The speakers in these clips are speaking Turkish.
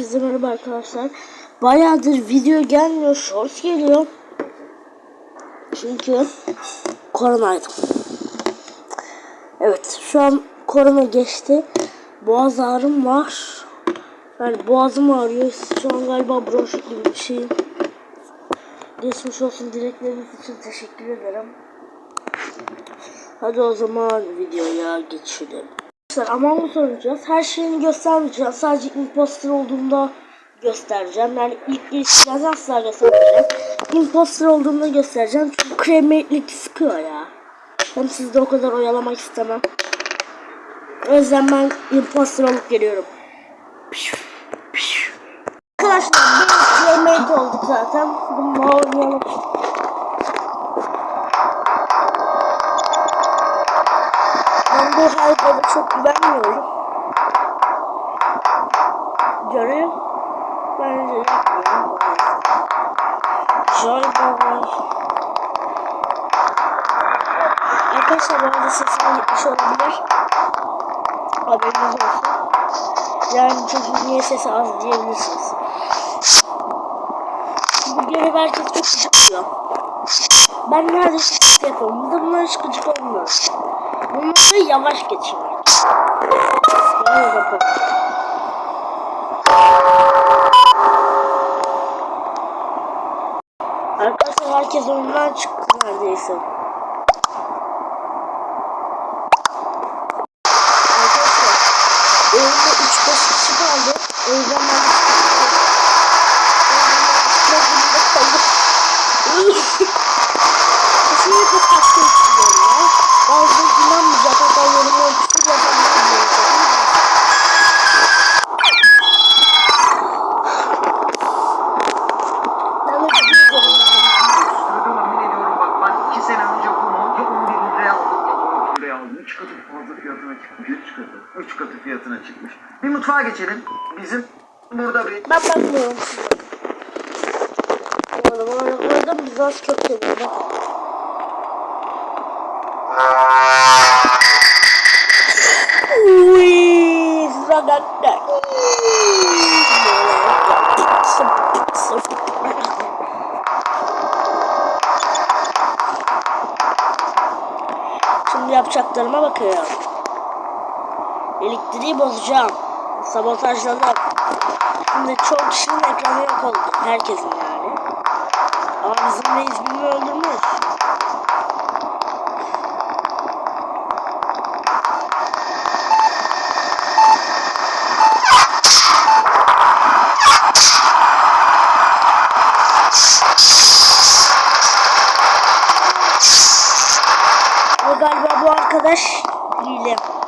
Hepinize merhaba arkadaşlar. Bayağıdır video gelmiyor, short geliyor. Çünkü koronaydım. Evet, şu an korona geçti. Boğaz ağrım var. Yani boğazım ağrıyor. Şu an galiba bronşit gibi bir şey. Geçmiş olsun dilekleriniz için teşekkür ederim. Hadi o zaman videoya geçelim. Arkadaşlar Among Us oynayacağız. Her şeyini göstermeyeceğim. Sadece imposter olduğumda göstereceğim. Yani ilk ilişkilerden asla göstermeyeceğim. Imposter olduğumda göstereceğim. Çünkü kremiyetlik sıkıyor ya. Hem sizi de o kadar oyalamak istemem. O yüzden ben imposter olup geliyorum. Arkadaşlar biz kremiyet olduk zaten. Bununla oynayalım. Bu haritaya çok güvenmiyorum. Görev bence yapmıyorum. Joy Boy. Arkadaşlar bu arada sesim gitmiş olabilir. Haberiniz olsun. Yani çocuğun niye sesi az diyebilirsiniz. Görev herkes çok diyor. Ben neredeyse gıcık yapıyorum. Bunlar hiç olmuyor. Bunları yavaş geçirmek. Arkadaşlar herkes oyundan çıktı neredeyse. Arkadaşlar oyunda 3-5 kişi kaldı. O yüzden ben mutfağa geçelim. Bizim burada bir Ben bakmıyorum arada, bu arada biz az çok seviyorum. Uy, ragazza. Şimdi yapacaklarıma bakıyorum. Elektriği bozacağım. Sabotajladım. Şimdi çok kişinin ekranı yok oldu. Herkesin yani. Ama bizim reis birini öldürmüş. Galiba bu arkadaş hile.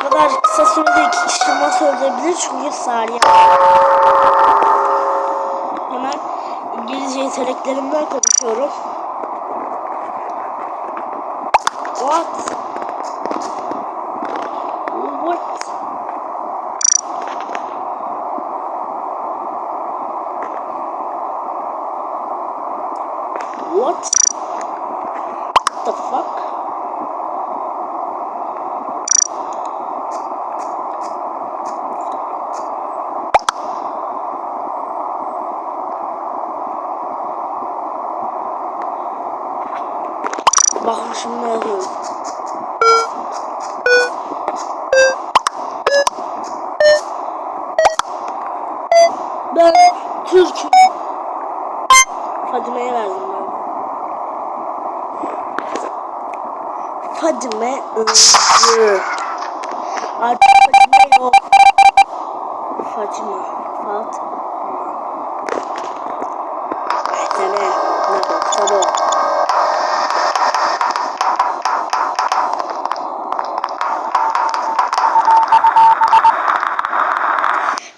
Kadar kısa sürede iki kişi nasıl öldürebilir çünkü saniye. Hemen İngilizce yeteneklerimden konuşuyorum. What? What? What the fuck? Bakın şimdi ne yapıyorum. Ben Türk'üm. Fadime'ye verdim ben. Fadime öldü. Artık Fadime yok. Fatime. Fatma. İşte ne? Ne bu? Çabuk.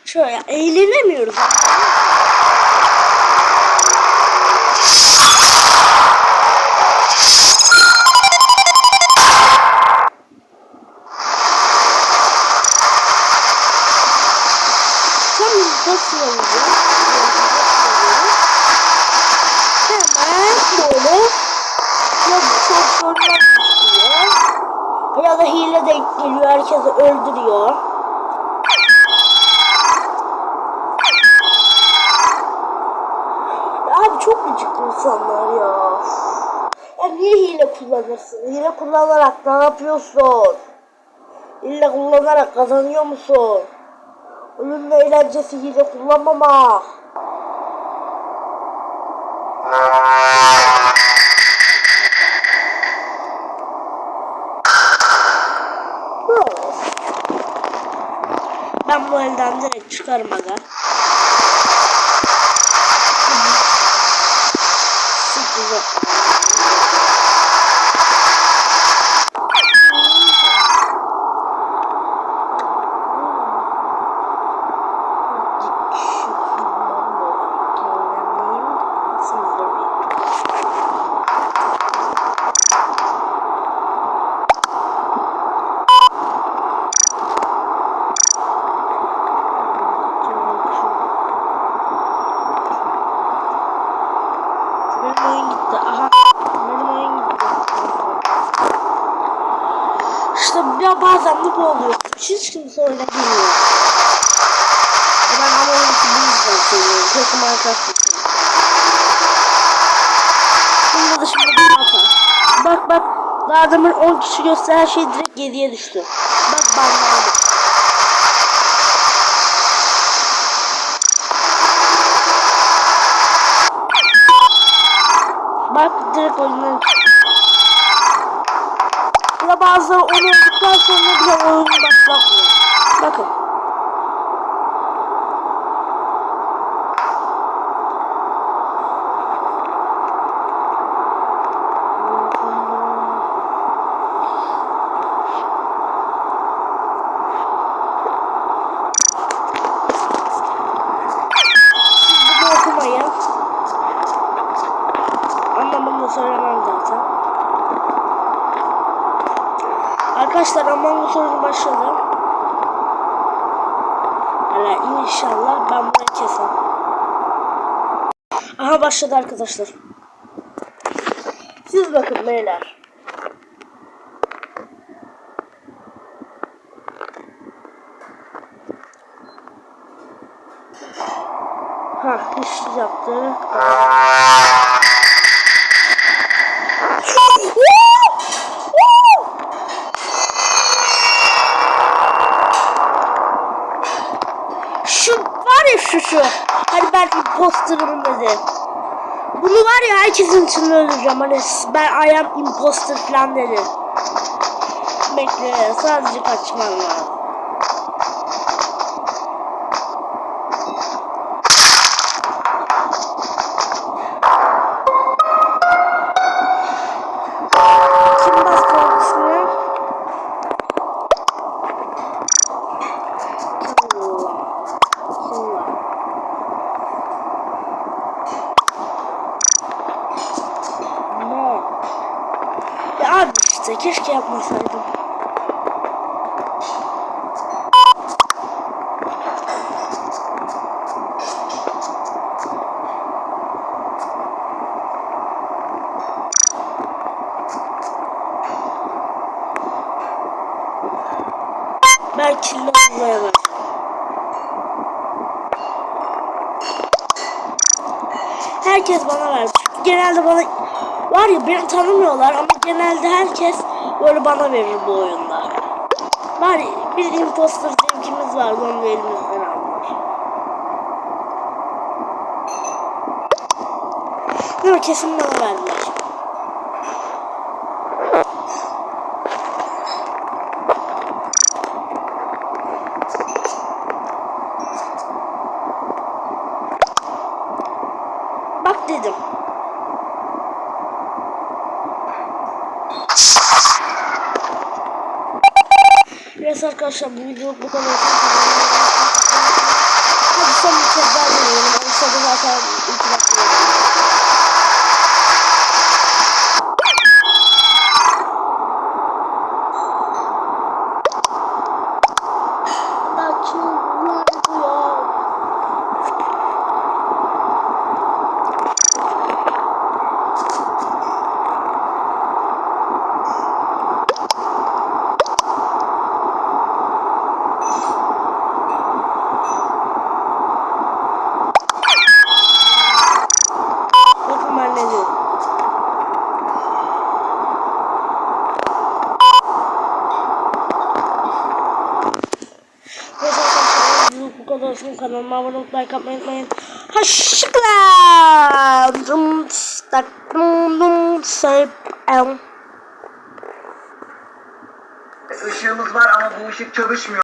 Şöyle eğlenemiyoruz. Tam arada hile denk geliyor. Herkesi öldürüyor. Abi çok gıcık insanlar ya. Ya niye hile kullanırsın? Hile kullanarak ne yapıyorsun? Hile kullanarak kazanıyor musun? Ölümle eğlencesi hile kullanmamak. Çıkarım aga. Bu oluyor. Hiç kimse öyle bilmiyor. Ya Ben ama oyun için bu yüzden söylüyorum. Çok Minecraft. Bunda da şimdi bir hata. Bak bak. Daha adamın 10 kişi göster her şey direkt geriye düştü. Bak ben aldım. Bak direkt oyundan bazıları onu olduktan sonra bile oyunu başlatmıyor. Bakın. Siz bunu okumayın. Anlamını da söylemem zaten. Arkadaşlar Among Us oyunu başladı. Hala inşallah ben burayı keserim. Aha başladı arkadaşlar. Siz bakın beyler. Ha iş yaptı. Şu var ya şu şu. Hani ben imposterım dedi. Bunu var ya herkesin içinde öldüreceğim. Hani ben I am imposter falan dedi. Bekle sadece kaçmam lazım. Keşke yapmasaydım. Ben kirli olmaya. Herkes bana verdi. Genelde bana var ya beni tanımıyorlar ama genelde herkes böyle bana verir bu oyunda. Ya bir imposter zevkimiz var onu elimizden aldılar. Değil? Kesin bana verdiler. Arkadaşlar bu video bu kadar. Hadi son bir kez daha deneyelim. Olsa da zaten Kodos'un kanalıma abone olup like atmayı unutmayın. Hoşçakalın. Dum, stak, dum, dum, sayıp, el. Işığımız var ama bu ışık çalışmıyor.